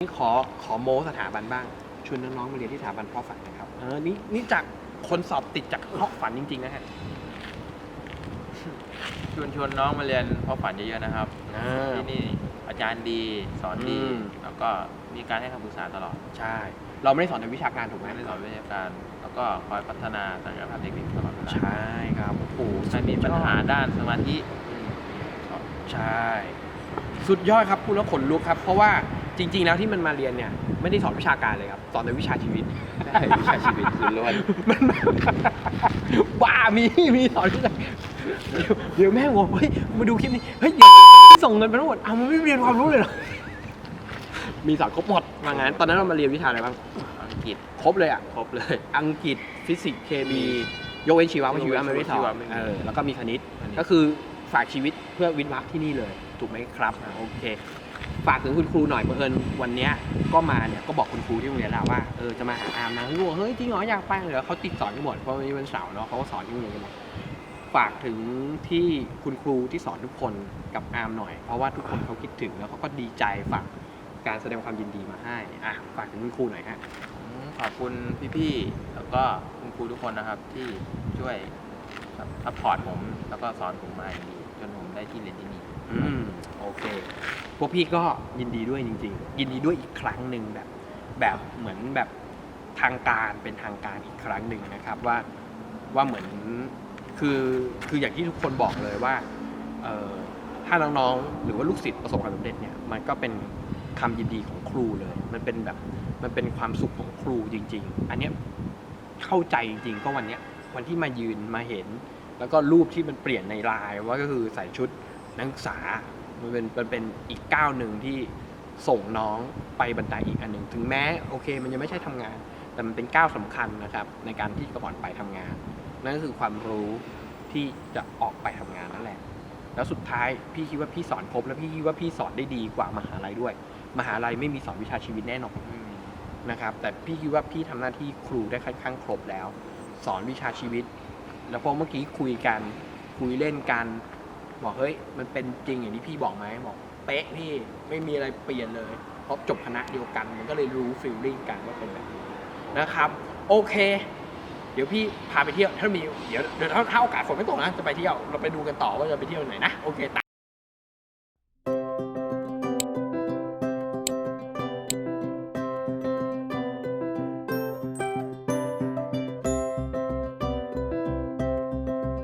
นี่ขอขอโม้สถาบันบ้างชวนน้องๆมาเรียนที่สถาบันเพราะฝันนะครับเออนี่นี่จากคนสอบติดจากเพราะฝันจริงๆนะฮะชวนชวนน้องมาเรียนเพราะฝันเยอะๆนะครับอ่า ที่นี่อาจารย์ดีสอนดี อืม แล้วก็มีการให้คำปรึกษาตลอดใช่ เราไม่ได้สอนในวิชาการถูกไหมไม่ได้สอนวิชาการ แล้วก็คอยพัฒนาศักยภาพเทคนิคตลอดเวลาใช่ครับโอ้โหใครมีปัญหาด้านสมาธิใช่ สุดยอดครับพูดแล้วขนลุกครับ เพราะว่า จริง ๆ แล้วที่มันมาเรียนเนี่ยไม่ได้สอนวิชาการเลยครับสอนในวิชาชีวิต ใช่วิชาชีวิตคือล้วนมันบ้ามีมีสอนวิชาเดี๋ยวเดี๋ยวแม่งบอกเฮ้ยมาดูคลิปนี้เฮ้ยเดี๋ยวส่งเงินไปทั้งหมดเอามันไม่เรียนความรู้เลยเหรอมีสอนครบหมดว่างั้นตอนนั้นเรามาเรียนวิชาอะไรบ้างอังกฤษครบเลยอะครบเลย อังกฤษฟิสิกส์เคมียกเว้นชีวะไม่ชีวะมันไม่สอชีวะนไม่มีเออแล้วก็มีคณิตคณิตก็คือฝากชีวิตเพื่อวิทย์วะที่นี่เลย ถูกไหมครับอะโอเค ฝากถึงคุณครูหน่อยเพื่อนวันนี้ก็มาเนี่ยก็บอกคุณครูที่โรงเรียนแล้วว่าเออจะมาหาอามนะคุณครูบอกเฮ้ยจริงเหรออยากไปเหรอเขาติดสอนกันหมดเพราะวันนี้วันเสาร์เนาะเขาก็สอนที่โรงเรียนกันหมดฝากถึงที่คุณครูที่สอนทุกคนกับอามหน่อย เพราะว่าทุกคนเขาคิดถึงแล้วเขาก็ดีใจฝากการแสดงความยินดีมาให้อะฝากถึงคุณครูหน่อยฮะขอบคุณพี่ๆแล้วก็คุณครูทุกคนนะครับที่ช่วยซัพพอร์ตผมแล้วก็สอนผมมาอย่างดี จนผมได้ที่เรียนที่นี่ อืมโอเค พวกพี่ก็ยินดีด้วยจริง ๆ ยินดีด้วยอีกครั้งหนึ่งแบบ แบบเหมือนแบบทางการเป็นทางการอีกครั้งหนึ่งนะครับว่าว่าเหมือนคือคืออย่างที่ทุกคนบอกเลยว่าเอ่อถ้าน้องๆหรือว่าลูกศิษย์ประสบความสำเร็จเนี่ยมันก็เป็นคำยินดีของครูเลย มันเป็นแบบมันเป็นความสุขของครูจริง ๆ อันเนี้ยเข้าใจจริงๆก็วันเนี้ยวันที่มายืนมาเห็น แล้วก็รูปที่มันเปลี่ยนในไลน์ว่าก็คือใส่ชุดนักศึกษา มันเป็นมันเป็นอีกก้าวหนึ่งที่ส่งน้องไปบันไดอีกอันหนึ่งถึงแม้โอเค มันยังไม่ใช่ทำงาน แต่มันเป็นก้าวสำคัญนะครับ ในการที่กระบอนไปทำงาน นั่นก็คือความรู้ที่จะออกไปทำงานนั่นแหละ แล้วสุดท้ายพี่คิดว่าพี่สอนครบแล้วพี่คิดว่าพี่สอนได้ดีกว่ามหาลัยด้วย มหาลัยไม่มีสอนวิชาชีวิตแน่นอนนะครับ แต่พี่คิดว่าพี่ทำหน้าที่ครูได้ค่อนข้างครบแล้ว สอนวิชาชีวิต แล้วพอเมื่อกี้คุยกัน คุยเล่นกัน บอกเฮ้ย มันเป็นจริงอย่างที่พี่บอกไหมบอก เป๊ะพี่ไม่มีอะไรเปลี่ยนเลยเพราะจบคณะเดียวกัน มันก็เลยรู้ฟีลลิ่งกันว่าเป็นแบบนี้นะครับ โอเค เดี๋ยวพี่พาไปเที่ยวถ้ามีเดี๋ยวเดี๋ยวถ้าถ้าโอกาสฝนไม่ตกนะจะไปเที่ยวเราไปดูกันต่อว่าจะไปเที่ยวไหนนะโอเค